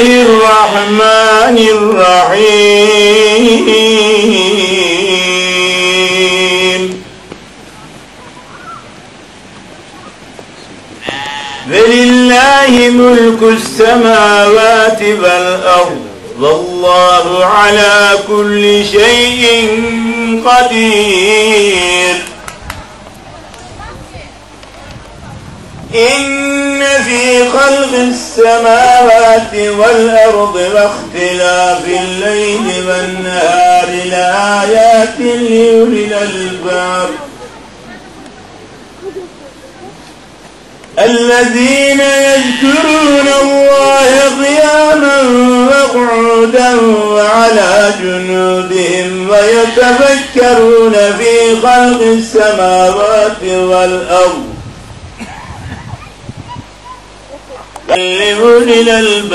الله الرحمن الرحيم ولله ملك السماوات والأرض والله على كل شيء قدير في خلق السماوات والأرض واختلاف الليل والنهار لآيات لأولي الألباب. الذين يذكرون الله قياما وقعودا وعلى جنوبهم ويتفكرون في خلق السماوات والأرض. لأولي الألباب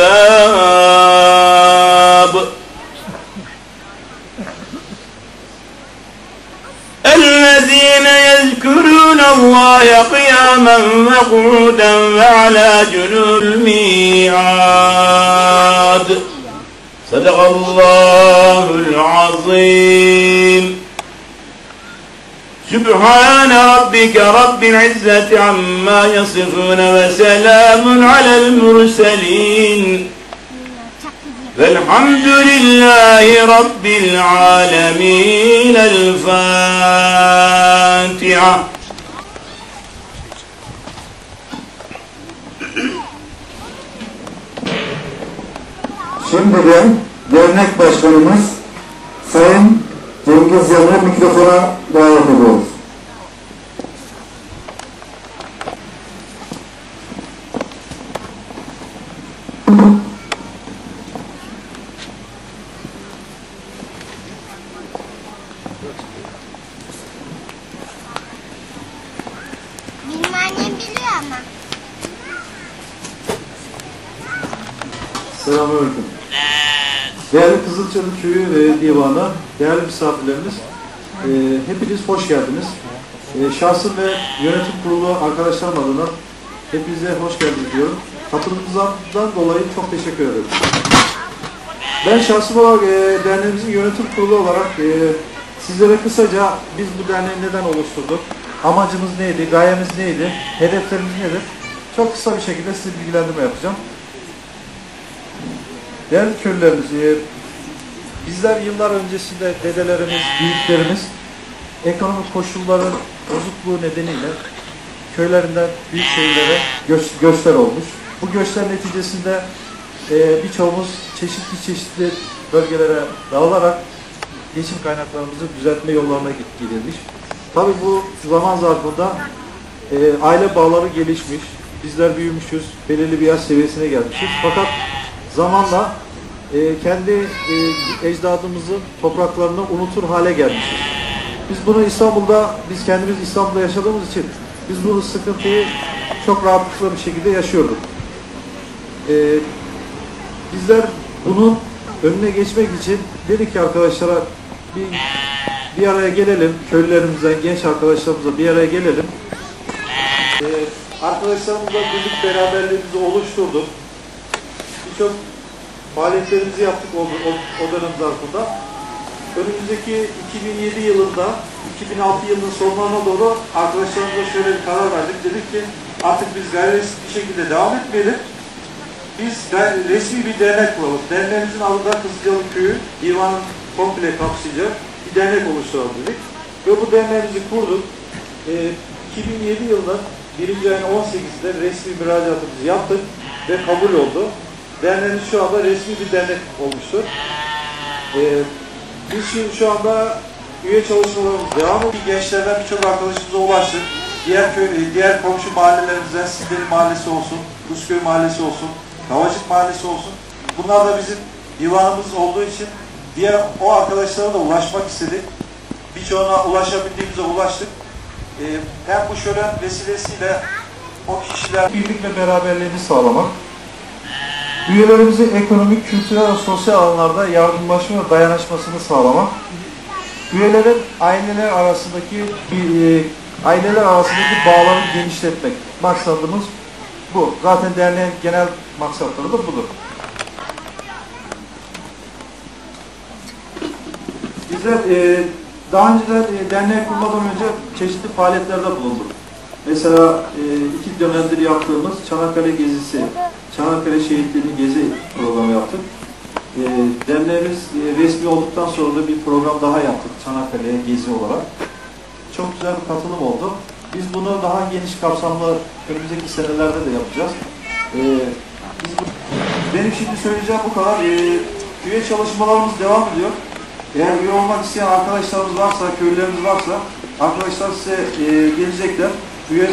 الذين يذكرون الله قياما وقعودا وعلى جنوب الميعاد. صدق الله العظيم. سبحان ربك رب العزة عما يصفون وسلام على المرسلين والحمد لله رب العالمين الفاتحة Şimdi de dernek başkanımız Sayın Cengiz Yanır mikrofona biliyor ama. Selamünaleyküm. Değerli Kızılçalı Köyü ve Divanı, değerli misafirlerimiz, e, hepiniz hoş geldiniz. E, şahsım ve yönetim kurulu arkadaşlarım adına hepinize hoş geldiniz diyorum. Katılımınızdan dolayı çok teşekkür ederim. Ben şahsım olarak e, derneğimizin yönetim kurulu olarak e, sizlere kısaca biz bu derneği neden oluşturduk, amacımız neydi, gayemiz neydi, hedeflerimiz nedir? Çok kısa bir şekilde size bilgilendirme yapacağım. Değerli köylülerimiz, e, bizler yıllar öncesinde dedelerimiz, büyüklerimiz ekonomik koşulların bozukluğu nedeniyle köylerinden büyük şehirlere göç, göçler olmuş. Bu göçler neticesinde e, birçoğumuz çeşitli çeşitli bölgelere dağılarak geçim kaynaklarımızı düzeltme yollarına gidilmiş. Tabi bu zaman zarfında e, aile bağları gelişmiş, bizler büyümüşüz, belirli bir yaş seviyesine gelmişiz. Fakat zamanla e, kendi e, ecdadımızın topraklarını unutur hale gelmişiz. Biz bunu İstanbul'da, biz kendimiz İstanbul'da yaşadığımız için biz bu sıkıntıyı çok rahatlıkla bir şekilde yaşıyorduk. E, bizler bunun önüne geçmek için dedik ki arkadaşlara bir, bir araya gelelim, köylülerimizden, genç arkadaşlarımızla bir araya gelelim. E, arkadaşlarımızla birlik beraberliğimizi oluşturduk birçok faaliyetlerimizi yaptık o, o, o dönem zarfında. Önümüzdeki 2007 yılında, 2006 yılının sonlarına doğru arkadaşlarımızla şöyle bir karar verdik. Dedik ki artık biz gayri bir şekilde devam etmeyelim. Biz resmi bir dernek kuralım. Derneğimizin adı da Kızılcalı Köyü Divanı komple kapsayacak bir dernek oluşturalım dedik. Ve bu derneğimizi kurduk. Ee, 2007 yılının 1. ayın 18'de resmi müracaatımızı yaptık ve kabul oldu. Derneğimiz şu anda resmi bir dernek olmuştur. Ee, biz şimdi şu anda üye çalışmalarımız devam ediyor. Gençlerden birçok arkadaşımıza ulaştık. Diğer köy, diğer komşu mahallelerimizden Sizleri Mahallesi olsun, Rusköy Mahallesi olsun, Kavacık Mahallesi olsun. Bunlar da bizim divanımız olduğu için diğer o arkadaşlara da ulaşmak istedik. Birçoğuna ulaşabildiğimize ulaştık. Ee, hem bu şölen vesilesiyle o kişiler birlik ve beraberliğini sağlamak, Üyelerimizin ekonomik, kültürel ve sosyal alanlarda yardımlaşma ve dayanışmasını sağlamak. Üyelerin aileler arasındaki e, aileler arasındaki bağları genişletmek. Maksadımız bu. Zaten derneğin genel maksatları da budur. Bizler e, daha önceden e, derneği kurmadan önce çeşitli faaliyetlerde bulunduk. Mesela e, iki dönemdir yaptığımız Çanakkale gezisi, Çanakkale şehitlerini gezi programı yaptık. E, derneğimiz e, resmi olduktan sonra da bir program daha yaptık Çanakkale'ye gezi olarak. Çok güzel bir katılım oldu. Biz bunu daha geniş kapsamlı önümüzdeki senelerde de yapacağız. E, biz benim şimdi söyleyeceğim bu kadar. E, üye çalışmalarımız devam ediyor. Eğer üye olmak isteyen arkadaşlarımız varsa, köylülerimiz varsa arkadaşlar size e, gelecekler. Üye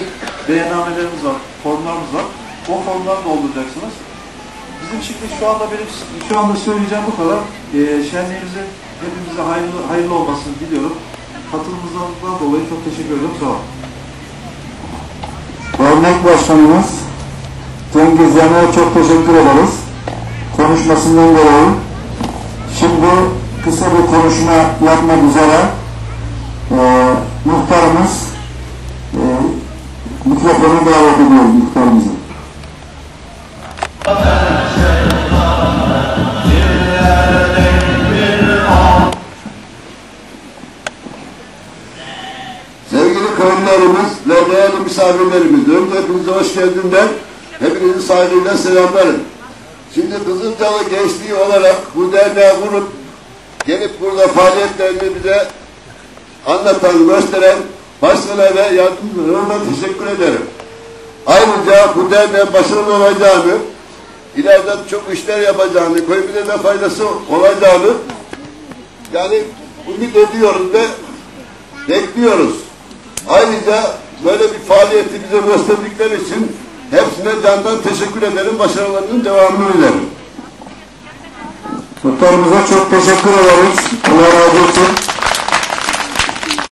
beyannamelerimiz var, formlarımız var. O formları dolduracaksınız. Bizim şimdi şu anda benim şu anda söyleyeceğim bu kadar. E, şenliğimizin hepimize hayırlı, hayırlı olmasını diliyorum. Katılımınızdan dolayı çok teşekkür ederim. Sağ olun. Dernek Başkanımız Cengiz Yanık'a çok teşekkür ederiz. Konuşmasından dolayı. Şimdi kısa bir konuşma yapmak üzere e, muhtarımız e, mikrofonu davet ediyorum muhtarımızı. Ve değerli misafirlerimiz, hepinize hoş geldinler. Hepinizi saygıyla selamlarım. Şimdi Kızılcalı Gençliği olarak bu derneği kurup gelip burada faaliyetlerini bize anlatan, gösteren başkalarına yardımcılarına teşekkür ederim. Ayrıca bu derneğin başarılı olacağını, ileride çok işler yapacağını, köyümüze de faydası olacağını yani ümit ediyoruz ve bekliyoruz. Ayrıca böyle bir faaliyeti bize gösterdikleri için hepsine candan teşekkür ederim. Başarılarının devamını dilerim. Muhtarımıza çok teşekkür ederiz. Allah razı olsun.